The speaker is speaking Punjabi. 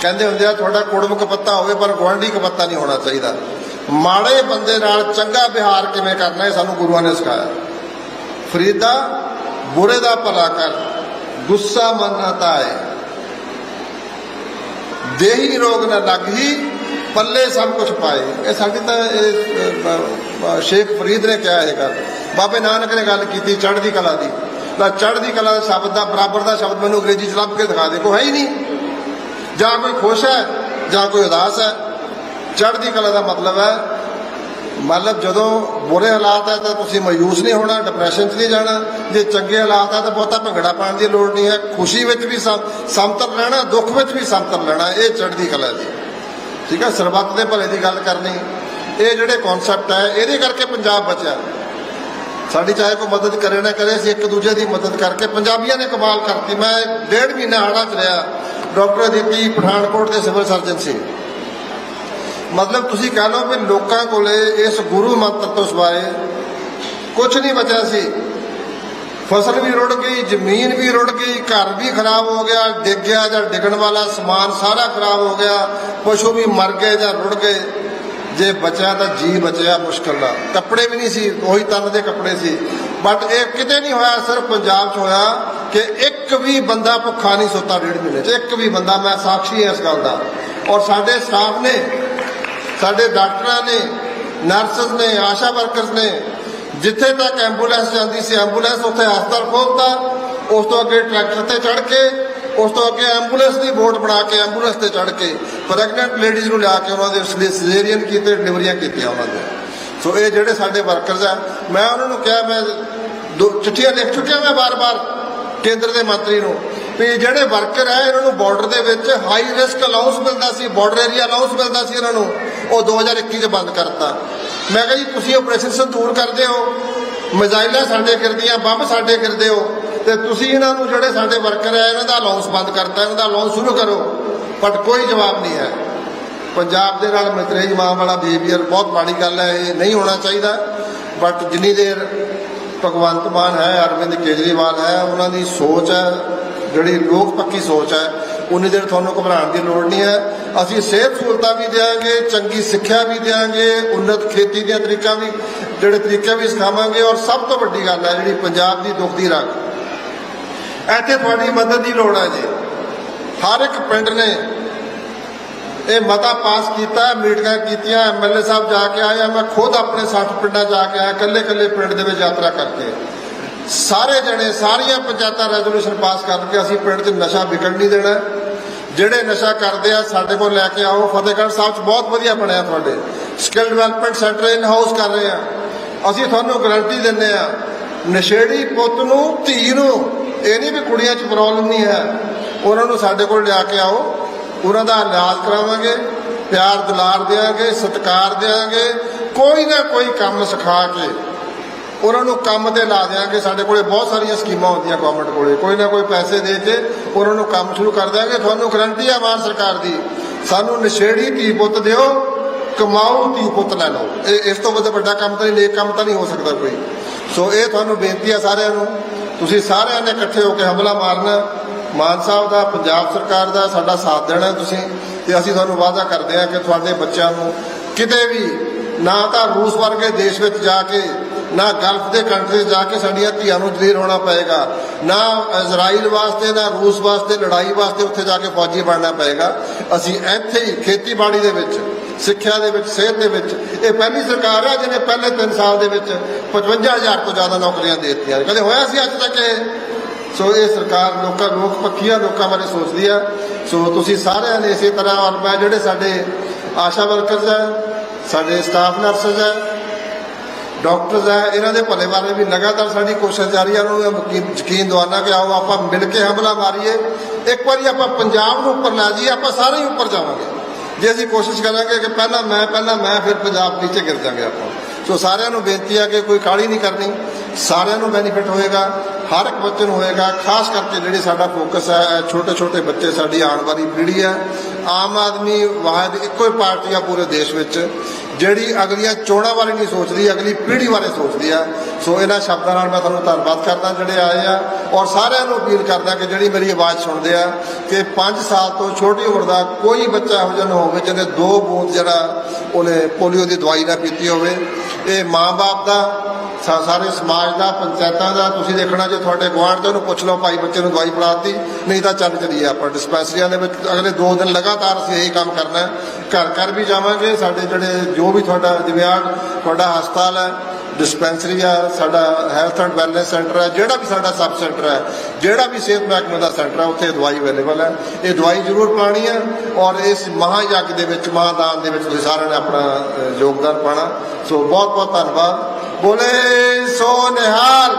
ਕਹਿੰਦੇ ਹੁੰਦੇ ਆ ਤੁਹਾਡਾ ਕੁੜਮ ਪੱਤਾ ਹੋਵੇ ਪਰ ਗੁਆਂਢੀ ਕਪੱਤਾ ਨਹੀਂ ਹੋਣਾ ਚਾਹੀਦਾ। ਮਾੜੇ ਬੰਦੇ ਨਾਲ ਚੰਗਾ ਵਿਹਾਰ ਕਿਵੇਂ ਕਰਨਾ ਇਹ ਸਾਨੂੰ ਗੁਰੂਆਂ ਨੇ ਸਿਖਾਇਆ। ਫਰੀਦਾ ਬੁਰੇ ਦਾ ਭਲਾ ਕਰ ਗੁੱਸਾ ਮੰਨਤਾ ਹੈ ਦੇਹੀ ਰੋਗ ਨਾ ਲੱਗੀ ਪੱਲੇ ਸਭ ਕੁਝ ਪਾਏ। ਇਹ ਸਾਡੀ ਤਾਂ ਇਹ, ਸ਼ੇਖ ਫਰੀਦ ਨੇ ਕਿਹਾ ਇਹ ਗੱਲ। ਬਾਬੇ ਨਾਨਕ ਨੇ ਗੱਲ ਕੀਤੀ ਚੜ੍ਹਦੀ ਕਲਾ ਦੀ। ਤਾਂ ਚੜ੍ਹਦੀ ਕਲਾ ਸ਼ਬਦ ਦਾ ਬਰਾਬਰ ਦਾ ਸ਼ਬਦ ਮੈਨੂੰ ਅੰਗਰੇਜ਼ੀ ਚ ਲੱਭ ਕੇ ਦਿਖਾ ਦੇ ਕੋਈ ਹੈ ਹੀ ਨਹੀਂ। ਜਾਂ ਕੋਈ ਖੁਸ਼ ਹੈ, ਜਾਂ ਕੋਈ ਉਦਾਸ ਹੈ, ਚੜ੍ਹਦੀ ਕਲਾ ਦਾ ਮਤਲਬ ਹੈ, ਮਤਲਬ ਜਦੋਂ ਬੁਰੇ ਹਾਲਾਤ ਹੈ ਤਾਂ ਤੁਸੀਂ ਮਾਯੂਸ ਨਹੀਂ ਹੋਣਾ ਡਿਪਰੈਸ਼ਨ 'ਚ ਨਹੀਂ ਜਾਣਾ, ਜੇ ਚੰਗੇ ਹਾਲਾਤ ਹੈ ਤਾਂ ਬਹੁਤਾ ਭੰਗੜਾ ਪਾਉਣ ਦੀ ਲੋੜ ਨਹੀਂ ਹੈ, ਖੁਸ਼ੀ ਵਿੱਚ ਵੀ ਸਮ- ਸਮਤਲ ਰਹਿਣਾ, ਦੁੱਖ ਵਿੱਚ ਵੀ ਸਮਤਲ ਰਹਿਣਾ, ਇਹ ਚੜ੍ਹਦੀ ਕਲਾ ਜੀ। ਠੀਕ ਹੈ, ਸਰਬੱਤ ਦੇ ਭਲੇ ਦੀ ਗੱਲ ਕਰਨੀ, ਇਹ ਜਿਹੜੇ ਕਨਸੈਪਟ ਹੈ, ਇਹਦੇ ਕਰਕੇ ਪੰਜਾਬ ਬਚਿਆ। ਸਾਡੀ ਚਾਹੇ ਕੋਈ ਮਦਦ ਕਰੇ ਨਾ ਕਰੇ, ਅਸੀਂ ਇੱਕ ਦੂਜੇ ਦੀ ਮਦਦ ਕਰਕੇ ਪੰਜਾਬੀਆਂ ਨੇ ਕਮਾਲ ਕਰਤੀ। ਮੈਂ ਡੇਢ ਮਹੀਨਾ ਆੜਾ ਚ ਰਿਹਾ। ਡਾਕਟਰ ਅਦਿੱਤੀ ਪਠਾਨਕੋਟ ਦੇ ਸਿਵਲ ਸਰਜਨ ਸੀ। ਮਤਲਬ ਤੁਸੀਂ ਕਹ ਲਓ ਵੀ ਲੋਕਾਂ ਕੋਲੇ ਇਸ ਗੁਰੂ ਮੰਤਰ ਤੋਂ ਸਿਵਾਏ ਕੁਝ ਨਹੀਂ ਬਚਿਆ ਸੀ। ਫਸਲ ਵੀ ਰੁੜ ਗਈ, ਜ਼ਮੀਨ ਵੀ ਰੁੜ ਗਈ, ਘਰ ਵੀ ਖਰਾਬ ਹੋ ਗਿਆ, ਡਿੱਗ ਗਿਆ ਜਾਂ ਡਿੱਗਣ ਵਾਲਾ ਸਮਾਨ ਸਾਰਾ ਖਰਾਬ ਹੋ ਗਿਆ, ਪਸ਼ੂ ਵੀ ਮਰ ਗਏ ਜਾਂ ਰੁੜ ਗਏ। ਜੇ ਬਚਿਆ ਤਾਂ ਜੀ ਬਚਿਆ ਮੁਸ਼ਕਲ ਨਾਲ। ਕੱਪੜੇ ਵੀ ਨਹੀਂ ਸੀ, ਉਹੀ ਤਨ ਦੇ ਕੱਪੜੇ ਸੀ। ਬਟ ਇਹ ਕਿਤੇ ਨਹੀਂ ਹੋਇਆ, ਸਿਰਫ ਪੰਜਾਬ 'ਚ ਹੋਇਆ ਕਿ ਇੱਕ ਵੀ ਬੰਦਾ ਭੁੱਖਾ ਨਹੀਂ ਸੁੱਤਾ ਡੇਢ ਮਹੀਨੇ 'ਚ। ਇੱਕ ਵੀ ਬੰਦਾ, ਮੈਂ ਸਾਖੀ ਹਾਂ ਇਸ ਗੱਲ ਦਾ। ਔਰ ਸਾਡੇ ਸਟਾਫ ਨੇ, ਸਾਡੇ ਡਾਕਟਰਾਂ ਨੇ ਨਰਸਸ ਨੇ, ਆਸ਼ਾ ਵਰਕਰਸ ਨੇ, ਜਿੱਥੇ ਤੱਕ ਐਂਬੂਲੈਂਸ ਜਾਂਦੀ ਸੀ ਐਂਬੂਲੈਂਸ ਉੱਥੇ ਹਸਪਤਾਲ ਖੋਲਤਾ। ਉਸ ਤੋਂ ਅੱਗੇ ਟਰੈਕਟਰ ਤੇ ਚੜ੍ਹ ਕੇ, ਉਸ ਤੋਂ ਅੱਗੇ ਐਂਬੂਲੈਂਸ ਦੀ ਬੋਟ ਬਣਾ ਕੇ ਐਂਬੂਲੈਂਸ ਤੇ ਚੜ੍ਹ ਕੇ ਪ੍ਰੈਗਨੈਂਟ ਲੇਡੀਜ਼ ਨੂੰ ਲਿਆ ਕੇ ਉਹਨਾਂ ਦੇ ਉਸ ਲਈ ਸਿਜ਼ੇਰੀਅਨ ਕੀਤੇ ਡਿਲੀਵਰੀਆਂ ਕੀਤੀਆਂ ਉਹਨਾਂ ਦੇ ਸੋ ਇਹ ਜਿਹੜੇ ਸਾਡੇ ਵਰਕਰਸ ਆ, ਮੈਂ ਉਹਨਾਂ ਨੂੰ ਕਿਹਾ, ਮੈਂ ਦੋ ਚਿੱਠੀਆਂ ਲਿਖ ਚੁੱਕਿਆ ਮੈਂ ਬਾਰ-ਬਾਰ ਕੇਂਦਰ ਦੇ ਮੰਤਰੀ ਨੂੰ ਵੀ ਜਿਹੜੇ ਵਰਕਰ ਹੈ ਇਹਨਾਂ ਨੂੰ ਬਾਰਡਰ ਦੇ ਵਿੱਚ ਹਾਈ ਰਿਸਕ ਅਲਾਉਂਸ ਮਿਲਦਾ ਸੀ ਬਾਰਡਰ ਏਰੀਆ ਅਲਾਉਂਸ ਮਿਲਦਾ ਸੀ ਇਹਨਾਂ ਨੂੰ, ਉਹ 2021 ਚ ਬੰਦ ਕਰਤਾ। ਮੈਂ ਕਿਹਾ ਜੀ, ਤੁਸੀਂ ਆਪਰੇਸ਼ਨ ਸੰਤੂਰ ਕਰਦੇ ਹੋ, ਮਿਜ਼ਾਈਲਾਂ ਸਾਡੇ ਗਿਰਦੀਆਂ ਬੰਬ ਸਾਡੇ ਗਿਰਦੇ ਹੋ, ਤੇ ਤੁਸੀਂ ਇਹਨਾਂ ਨੂੰ ਜਿਹੜੇ ਸਾਡੇ ਵਰਕਰ ਹੈ ਇਹਨਾਂ ਦਾ ਅਲਾਉਂਸ ਬੰਦ ਕਰਤਾ, ਇਹਨਾਂ ਦਾ ਅਲਾਉਂਸ ਸ਼ੁਰੂ ਕਰੋ। ਬਟ ਕੋਈ ਜਵਾਬ ਨਹੀਂ ਹੈ। ਪੰਜਾਬ ਦੇ ਨਾਲ ਮਤਰੇਜ ਮਾਂ ਵਾਲਾ ਬਿਹੇਵੀਅਰ ਬਹੁਤ ਮਾੜੀ ਗੱਲ ਹੈ, ਇਹ ਨਹੀਂ ਹੋਣਾ ਚਾਹੀਦਾ। ਬਟ ਜਿੰਨੀ ਦੇਰ ਭਗਵੰਤ ਮਾਨ ਹੈ, ਅਰਵਿੰਦ ਕੇਜਰੀਵਾਲ ਹੈ, ਉਹਨਾਂ ਦੀ ਸੋਚ ਹੈ, ਜਿਹੜੀ ਲੋਕ ਪੱਕੀ ਸੋਚ ਹੈ, ਉਨੀ ਦੇਰ ਤੁਹਾਨੂੰ ਘਬਰਾਉਣ ਦੀ ਲੋੜ ਨਹੀਂ ਹੈ। ਅਸੀਂ ਸਿਹਤ ਸਹੂਲਤਾਂ ਵੀ ਦੇਵਾਂਗੇ ਚੰਗੀ ਸਿੱਖਿਆ ਵੀ ਦੇਵਾਂਗੇ ਉન્નਤ ਖੇਤੀ ਦੀਆਂ ਤਰੀਕਾ ਵੀ, ਜਿਹੜੇ ਤਰੀਕੇ ਵੀ ਸਿਖਾਵਾਂਗੇ, ਔਰ ਸਭ ਤੋਂ ਵੱਡੀ ਗੱਲ ਹੈ ਜਿਹੜੀ ਪੰਜਾਬ ਦੀ ਦੁੱਖ ਦੀ ਰਾਖ ਇੱਥੇ ਤੁਹਾਡੀ ਮਦਦ ਦੀ ਲੋੜ ਹੈ ਜੀ। ਹਰ ਇੱਕ ਪਿੰਡ ਨੇ ਇਹ ਮਤਾ ਪਾਸ ਕੀਤਾ, ਮੀਟਿੰਗਾਂ ਕੀਤੀਆਂ ਐਮਐਲਏ ਸਾਹਿਬ ਜਾ ਕੇ ਆਏ ਮੈਂ ਖੁਦ ਆਪਣੇ 60 ਪਿੰਡਾਂ ਜਾ ਕੇ ਆਇਆ, ਇਕੱਲੇ ਇਕੱਲੇ ਪਿੰਡ ਦੇ ਵਿੱਚ ਯਾਤਰਾ ਕਰਕੇ। ਸਾਰੇ ਜਣੇ, ਸਾਰੀਆਂ ਪੰਚਾਇਤਾਂ ਰੈਜ਼ੋਲੂਸ਼ਨ ਪਾਸ ਕਰਕੇ ਅਸੀਂ ਪਿੰਡ 'ਚ ਨਸ਼ਾ ਵਿਕਣ ਨਹੀਂ ਦੇਣਾ। ਜਿਹੜੇ ਨਸ਼ਾ ਕਰਦੇ ਆ, ਸਾਡੇ ਕੋਲ ਲੈ ਕੇ ਆਓ। ਫਤਿਹਗੜ੍ਹ ਸਾਹਿਬ 'ਚ ਬਹੁਤ ਵਧੀਆ ਬਣਿਆ ਤੁਹਾਡੇ। Skill development centre in house ਕਰ ਰਹੇ ਆ। ਅਸੀਂ ਤੁਹਾਨੂੰ ਗਾਰੰਟੀ ਦਿੰਦੇ ਆ, ਨਸ਼ੇੜੀ ਪੁੱਤ ਨੂੰ, ਧੀ ਨੂੰ, ਇਹ ਨਹੀਂ ਵੀ ਕੁੜੀਆਂ 'ਚ ਪ੍ਰੋਬਲਮ ਨਹੀਂ ਹੈ। ਉਹਨਾਂ ਨੂੰ ਸਾਡੇ ਕੋਲ ਲਿਆ ਕੇ ਆਓ। ਉਹਨਾਂ ਦਾ ਇਲਾਜ ਕਰਾਵਾਂਗੇ, ਪਿਆਰ ਦੁਲਾਰ ਦੇਵਾਂਗੇ ਸਤਿਕਾਰ ਦੇਵਾਂਗੇ ਕੋਈ ਨਾ ਕੋਈ ਕੰਮ ਸਿਖਾ ਕੇ ਉਹਨਾਂ ਨੂੰ ਕੰਮ ਤੇ ਲਾ ਦਿਆਂਗੇ। ਸਾਡੇ ਕੋਲੇ ਬਹੁਤ ਸਾਰੀਆਂ ਸਕੀਮਾਂ ਹੁੰਦੀਆਂ ਗਵਰਨਮੈਂਟ ਕੋਲੇ। ਕੋਈ ਨਾ ਕੋਈ ਪੈਸੇ ਦੇ ਕੇ ਉਹਨਾਂ ਨੂੰ ਕੰਮ ਸ਼ੁਰੂ ਕਰ ਦਿਆਂਗੇ। ਤੁਹਾਨੂੰ ਗਰੰਟੀ ਆ ਮਾਨ ਸਰਕਾਰ ਦੀ, ਸਾਨੂੰ ਨਸ਼ੇੜੀ ਧੀ ਪੁੱਤ ਦਿਓ, ਕਮਾਓ, ਧੀ ਪੁੱਤ ਲੈ ਲਓ। ਇਹ ਇਸ ਤੋਂ ਵੱਧ ਵੱਡਾ ਕੰਮ ਤਾਂ ਨਹੀਂ, ਨੇਕ ਕੰਮ ਤਾਂ ਨਹੀਂ ਹੋ ਸਕਦਾ ਕੋਈ। ਸੋ ਇਹ ਤੁਹਾਨੂੰ ਬੇਨਤੀ ਆ ਸਾਰਿਆਂ ਨੂੰ, ਤੁਸੀਂ ਸਾਰਿਆਂ ਨੇ ਇਕੱਠੇ ਹੋ ਕੇ ਹਮਲਾ ਮਾਰਨਾ ਮਾਨ ਸਾਹਿਬ ਦਾ, ਪੰਜਾਬ ਸਰਕਾਰ ਦਾ ਸਾਡਾ ਸਾਥ ਦੇਣਾ ਤੁਸੀਂ। ਤੇ ਅਸੀਂ ਤੁਹਾਨੂੰ ਵਾਅਦਾ ਕਰਦੇ ਹਾਂ ਕਿ ਤੁਹਾਡੇ ਬੱਚਿਆਂ ਨੂੰ ਕਿਤੇ ਵੀ ਨਾ ਤਾਂ ਰੂਸ ਵਰਗੇ ਦੇਸ਼ ਵਿੱਚ ਜਾ ਕੇ, ਨਾ ਗਲਫ ਦੇ ਕੰਟਰੀ ਜਾ ਕੇ ਸਾਡੀਆਂ ਧੀਆਂ ਨੂੰ ਜਲੀਲ ਹੋਣਾ ਪਏਗਾ, ਨਾ ਇਜ਼ਰਾਈਲ ਵਾਸਤੇ, ਨਾ ਰੂਸ ਵਾਸਤੇ, ਲੜਾਈ ਵਾਸਤੇ ਉੱਥੇ ਜਾ ਕੇ ਫੌਜੀ ਬਣਨਾ ਪਏਗਾ। ਅਸੀਂ ਇੱਥੇ ਹੀ ਖੇਤੀਬਾੜੀ ਦੇ ਵਿੱਚ, ਸਿੱਖਿਆ ਦੇ ਵਿੱਚ, ਸਿਹਤ ਦੇ ਵਿੱਚ, ਇਹ ਪਹਿਲੀ ਸਰਕਾਰ ਹੈ ਜਿਹਨੇ ਪਹਿਲੇ 3 ਸਾਲ ਦੇ ਵਿੱਚ 55000 ਤੋਂ ਜ਼ਿਆਦਾ ਨੌਕਰੀਆਂ ਦੇ ਦਿੱਤੀਆਂ। ਕਦੇ ਹੋਇਆ ਸੀ ਅੱਜ ਤੱਕ ਇਹ? ਸੋ ਇਹ ਸਰਕਾਰ ਲੋਕਾਂ ਲੋਕ ਪੱਖੀਆਂ ਲੋਕਾਂ ਬਾਰੇ ਸੋਚਦੀ ਆ। ਸੋ ਤੁਸੀਂ ਸਾਰਿਆਂ ਨੇ ਇਸੇ ਤਰ੍ਹਾਂ ਔਰ ਮੈਂ ਜਿਹੜੇ ਸਾਡੇ ਆਸ਼ਾ ਵਰਕਰਸ ਹੈ ਸਾਡੇ ਸਟਾਫ ਨਰਸਸ ਹੈ ਡਾਕਟਰਸ ਹੈ ਇਹਨਾਂ ਦੇ ਭਲੇ ਬਾਰੇ ਵੀ ਲਗਾਤਾਰ ਸਾਡੀ ਕੋਸ਼ਿਸ਼ ਜਾਰੀ ਹੈ ਉਹਨਾਂ ਨੂੰ ਯਕੀਨ- ਯਕੀਨ ਕਿ ਆਓ ਆਪਾਂ ਮਿਲ ਕੇ ਹਮਲਾ ਮਾਰੀਏ। ਇੱਕ ਵਾਰੀ ਆਪਾਂ ਪੰਜਾਬ ਨੂੰ ਉੱਪਰ ਲੈ ਜਾਈਏ, ਆਪਾਂ ਸਾਰੇ ਹੀ ਉੱਪਰ ਜਾਵਾਂਗੇ। ਜੇ ਅਸੀਂ ਕੋਸ਼ਿਸ਼ ਕਰਾਂਗੇ ਕਿ ਪਹਿਲਾਂ ਮੈਂ ਪਹਿਲਾਂ ਮੈਂ, ਫਿਰ ਪੰਜਾਬ ਨੀਚੇ ਗਿਰ ਜਾਵਾਂਗੇ ਆਪਾਂ। ਸੋ ਸਾਰਿਆਂ ਨੂੰ ਬੇਨਤੀ ਆ ਕਿ ਕੋਈ ਕਾਹਲੀ ਨਹੀਂ ਕਰਨੀ। ਸਾਰਿਆਂ ਨੂੰ ਬੈਨੀਫਿਟ ਹੋਏਗਾ, ਹਰ ਇੱਕ ਬੱਚੇ ਨੂੰ ਹੋਏਗਾ, ਖਾਸ ਕਰਕੇ ਜਿਹੜੀ ਸਾਡਾ ਫੋਕਸ ਹੈ ਛੋਟੇ ਛੋਟੇ ਬੱਚੇ, ਸਾਡੀ ਆਉਣ ਵਾਲੀ ਪੀੜ੍ਹੀ ਹੈ ਆਮ ਆਦਮੀ ਵਾਹਿਦ ਇੱਕੋ ਹੀ ਪਾਰਟੀ ਆ ਪੂਰੇ ਦੇਸ਼ ਵਿੱਚ, ਜਿਹੜੀ ਅਗਲੀਆਂ ਚੋਣਾਂ ਬਾਰੇ ਨਹੀਂ ਸੋਚਦੀ, ਅਗਲੀ ਪੀੜ੍ਹੀ ਬਾਰੇ ਸੋਚਦੀ ਆ। ਸੋ ਇਹਨਾਂ ਸ਼ਬਦਾਂ ਨਾਲ ਮੈਂ ਤੁਹਾਨੂੰ ਧੰਨਵਾਦ ਕਰਦਾ, ਜਿਹੜੇ ਆਏ ਆ, ਔਰ ਸਾਰਿਆਂ ਨੂੰ ਅਪੀਲ ਕਰਦਾ ਕਿ ਜਿਹੜੀ ਮੇਰੀ ਆਵਾਜ਼ ਸੁਣਦੇ ਆ, ਕਿ 5 ਸਾਲ ਤੋਂ ਛੋਟੀ ਉਮਰ ਦਾ ਕੋਈ ਬੱਚਾ ਇਹੋ ਜਿਹਾ ਨਾ ਹੋਵੇ, ਜਿਹਨੇ ਦੋ ਬੂੰਦ ਜਿਹੜਾ ਉਹਨੇ ਪੋਲੀਓ ਦੀ ਦਵਾਈ ਨਾ ਪੀਤੀ ਹੋਵੇ। ਇਹ ਮਾਂ-ਬਾਪ ਦਾ ਸਾਰੇ ਸਮਾਜ ਦਾ, ਪੰਚਾਇਤਾਂ ਦਾ, ਤੁਸੀਂ ਦੇਖਣਾ ਜੇ ਤੁਹਾਡੇ ਗੁਆਂਢ ਤੇ ਉਹਨੂੰ ਪੁੱਛ ਲਓ, ਭਾਈ ਬੱਚੇ ਨੂੰ ਦਵਾਈ ਪਿਲਾਤੀ ਨਹੀਂ ਤਾਂ ਚੱਲ ਚਲੀਏ ਆਪਾਂ, ਡਿਸਪੈਂਸਰੀਆਂ ਦੇ ਵਿੱਚ ਅਗਲੇ 2 ਦਿਨ ਲਗਾਤਾਰ ਅਸੀਂ ਇਹੀ ਕੰਮ ਕਰਨਾ ਘਰ ਘਰ ਵੀ ਜਾਵਾਂਗੇ, ਸਾਡੇ ਜਿਹੜੇ ਜੋ ਵੀ ਤੁਹਾਡਾ ਦਿਵਿਆਂਗ ਤੁਹਾਡਾ ਹਸਪਤਾਲ ਹੈ ਡਿਸਪੈਂਸਰੀ ਆ, ਸਾਡਾ ਹੈਲਥ ਐਂਡ ਵੈਲਨੈਸ ਸੈਂਟਰ ਹੈ ਜਿਹੜਾ ਵੀ ਸਾਡਾ ਸਬ ਸੈਂਟਰ ਹੈ ਜਿਹੜਾ ਵੀ ਸਿਹਤ ਮਹਿਕਮੇ ਦਾ ਸੈਂਟਰ ਹੈ ਉੱਥੇ ਦਵਾਈ ਅਵੇਲੇਬਲ ਹੈ। ਇਹ ਦਵਾਈ ਜ਼ਰੂਰ ਪਾਣੀ ਹੈ ਔਰ ਇਸ ਮਹਾਯੱਗ ਦੇ ਵਿੱਚ ਮਹਾਦਾਨ ਦੇ ਵਿੱਚ ਤੁਸੀਂ ਸਾਰਿਆਂ ਨੇ ਆਪਣਾ ਯੋਗਦਾਨ ਪਾਣਾ। ਸੋ ਬਹੁਤ ਬਹੁਤ ਧੰਨਵਾਦ। ਬੋਲੇ ਸੋ ਨਿਹਾਲ।